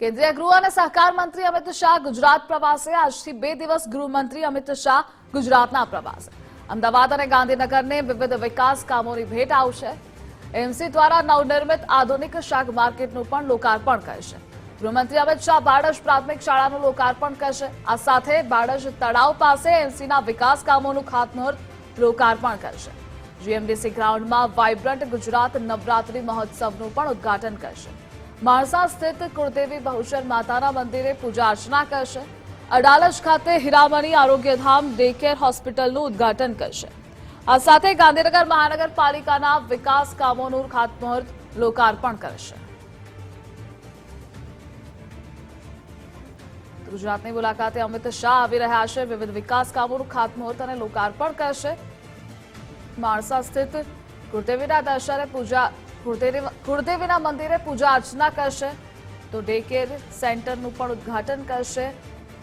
કેન્દ્રીય ગૃહ અને સહકાર મંત્રી અમિત શાહ ગુજરાત પ્રવાસે. આજથી બે દિવસ ગૃહમંત્રી અમિત શાહ ગુજરાતના પ્રવાસે. અમદાવાદ અને ગાંધીનગરને વિવિધ વિકાસ કામોની ભેટ આવશે. એમસી દ્વારા નવનિર્મિત આધુનિક શાક માર્કેટનું પણ લોકાર્પણ કરશે. ગૃહમંત્રી અમિત શાહ બાળશ પ્રાથમિક શાળાનું લોકાર્પણ કરશે. આ સાથે બાળશ તળાવ પાસે એમસીના વિકાસ કામોનું ખાતમુહૂર્ત લોકાર્પણ કરશે. જીએમડીસી ગ્રાઉન્ડમાં વાઇબ્રન્ટ ગુજરાત નવરાત્રી મહોત્સવનું પણ ઉદ્ઘાટન કરશે. માણસા સ્થિત કુળદેવી બહુચર માતાના મંદિરે પૂજા અર્ચના કરશે. અડાલજ ખાતે હીરામણી આરોગ્યધામ ડે કેર હોસ્પિટલનું ઉદઘાટન કરશે. આ સાથે ગાંધીનગર મહાનગરપાલિકાના વિકાસ કામોનું ખાતમુહૂર્ત લોકાર્પણ કરશે. ગુજરાતની મુલાકાતે અમિત શાહ આવી રહ્યા છે. વિવિધ વિકાસ કામોનું ખાતમુહૂર્ત અને લોકાર્પણ કરશે. માણસા સ્થિત કુળદેવીના દર્શને પૂજા કુળદેવીના મંદિરે પૂજા અર્ચના કરશે તો ડે કેર સેન્ટરનું પણ ઉદ્ઘાટન કરશે.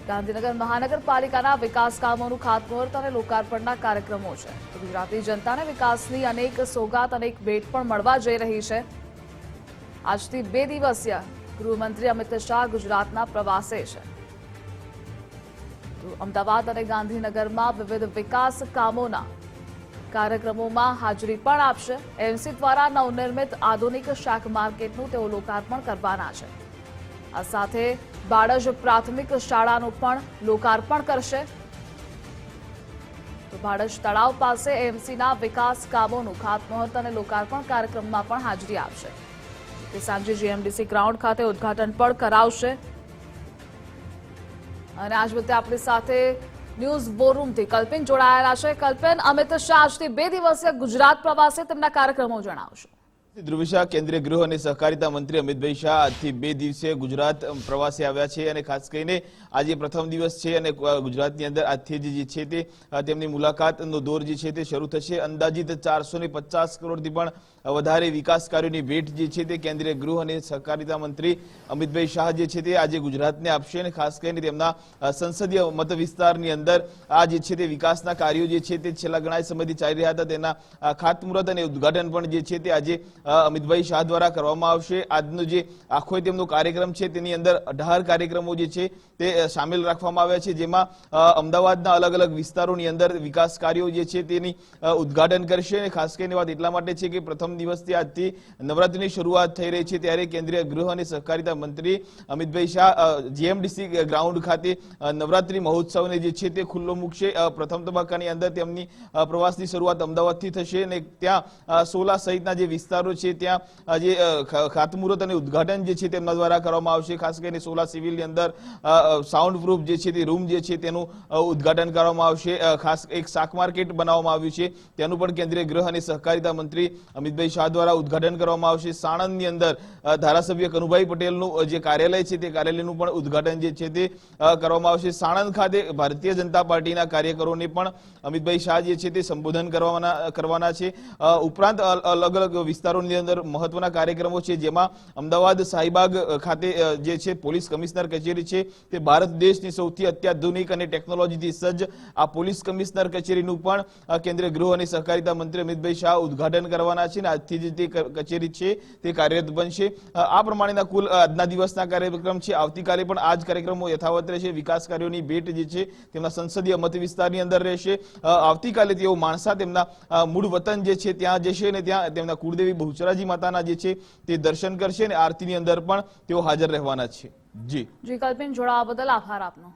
ગાંધીનગર મહાનગરપાલિકાના વિકાસ કામોનું ખાતમુહૂર્ત અને લોકાર્પણના કાર્યક્રમો છે. તો ગુજરાતી જનતાને વિકાસની અનેક સોગાત, અનેક ભેટ પણ મળવા જઈ રહી છે. આજથી બે દિવસીય ગૃહમંત્રી અમિત શાહ ગુજરાતના પ્રવાસે છે. અમદાવાદ અને ગાંધીનગરમાં વિવિધ વિકાસ કામોના કાર્યક્રમોમાં હાજરી પણ આપશે. એમસી દ્વારા નવનિર્મિત આધુનિક શાક માર્કેટનું તેઓ લોકાર્પણ કરવાના છે. આ સાથે બાળજ પ્રાથમિક શાળાનું પણ લોકાર્પણ કરશે. તો બાળજ તળાવ પાસે એમસીના વિકાસ કામોનું ખાતમુહૂર્ત અને લોકાર્પણ કાર્યક્રમમાં પણ હાજરી આપશે. તે સાંજે જીએમડીસી ગ્રાઉન્ડ ખાતે ઉદ્ઘાટન પણ કરાવશે. અને આજ બધે આપણી સાથે ન્યૂઝ બોરૂમથી કલ્પિન જોડાયેલા છે. કલ્પિન, અમિત શાહ આજથી બે દિવસીય ગુજરાત પ્રવાસે તેમના કાર્યક્રમો જણાવશો. ધ્રુવી શાહ કેન્દ્રીય ગૃહ અને સહકારિતા મંત્રી અમિતભાઈ શાહ આજથી બે દિવસે ગુજરાત પ્રવાસે આવ્યા છે અને ખાસ કરીને આજે પ્રથમ દિવસ છે અને ગુજરાતની અંદર આજથી જે છે તે તેમની મુલાકાતનો દોર જે છે તે શરૂ થશે. અંદાજિત ચારસો ને પચાસ કરોડથી પણ વધારે વિકાસ કાર્યોની ભેટ જે છે તે કેન્દ્રીય ગૃહ અને સહકારિતા મંત્રી અમિતભાઈ શાહ જે છે તે આજે ગુજરાતને આપશે અને ખાસ કરીને તેમના સંસદીય મત વિસ્તારની અંદર આ જે છે તે વિકાસના કાર્યો જે છે તે છેલ્લા ઘણા સમયથી ચાલી રહ્યા હતા. તેના ખાતમુહૂર્ત અને ઉદ્ઘાટન પણ જે છે તે આજે અમિતભાઈ શાહ દ્વારા કરવામાં આવશે. આજનો જે આખો તેમનો કાર્યક્રમ છે, તેની અંદર અઢાર કાર્યક્રમો જે છે, તે સામેલ રાખવામાં આવ્યા છે. જેમાં અમદાવાદના અલગ અલગ વિસ્તારોની અંદર વિકાસ કાર્યો જે છે, તેની ઉદઘાટન કરશે. ખાસ કરીને વાત એટલા માટે છે કે પ્રથમ દિવસથી આજથી નવરાત્રીની શરૂઆત થઈ રહી છે, ત્યારે કેન્દ્રીય ગૃહ અને સહકારિતા મંત્રી અમિતભાઈ શાહ જીએમડીસી ગ્રાઉન્ડ ખાતે નવરાત્રી મહોત્સવને જે છે, તે ખુલ્લો મૂકશે. પ્રથમ તબક્કાની અંદર તેમની પ્રવાસની શરૂઆત અમદાવાદથી થશે. અને ત્યાં સોલા સહિતના જે વિસ્તારો છે, ત્યાં જે ખાતમુહૂર્ત અને ઉદ્ઘાટન જે છે, તેમના દ્વારા કરવામાં આવશે. ખાસ કરીને સોલા સિવિલની અંદર સાઉન્ડ પ્રૂફ જે છે, તે રૂમ જે છે, તેનું ઉદઘાટન કરવામાં આવશે. ખાસ એક શાક માર્કેટ બનાવવામાં આવ્યું છે. તેનું પણ કેન્દ્રીય ગૃહ અને સહકારિતા મંત્રી અમિતભાઈ શાહ દ્વારા ઉદઘાટન કરવામાં આવશે. સાણંદની અંદર ધારાસભ્ય કનુભાઈ પટેલનું જે કાર્યાલય છે, તે કાર્યાલયનું પણ ઉદ્ઘાટન જે છે, તે કરવામાં આવશે. સાણંદ ખાતે ભારતીય જનતા પાર્ટીના કાર્યકરોને પણ અમિતભાઈ શાહ જે છે, તે સંબોધન કરવાના કરવાના છે. ઉપરાંત અલગ અલગ અલગ વિસ્તારોની અંદર મહત્વના કાર્યક્રમો છે, જેમાં અમદાવાદ શાહીબાગ ખાતે જે છે પોલીસ કમિશનર કચેરી છે, તે ભારત દેશની સૌથી અત્યાધુનિક અને ટેકનોલોજીથી સજ્જ આ પોલીસ કમિશનર કચેરીનું પણ કેન્દ્રીય ગૃહ અને સહકારિતા મંત્રી અમિતભાઈ શાહ ઉદઘાટન કરવાના છે અને આજથી જ તે કચેરી છે, તે કાર્યરત બનશે. આ પ્રમાણેના કુલ આજના દિવસના કાર્યક્રમ છે. આવતીકાલે પણ આ જ કાર્યક્રમો યથાવત રહેશે. વિકાસ કાર્યોની ભેટ જે છે, તેમના સંસદીય મત વિસ્તારની અંદર રહેશે. આવતીકાલે તેઓ માણસા તેમના મૂળ વતન જે છે, ત્યાં જશે અને ત્યાં તેમના કુળદેવી બહુચરાજી માતાના જે છે તે દર્શન કરશે અને આરતીની અંદર પણ તેઓ હાજર રહેવાના છે. જી. જી કલ્પિન જોડાવા બદલ આભાર આપનો.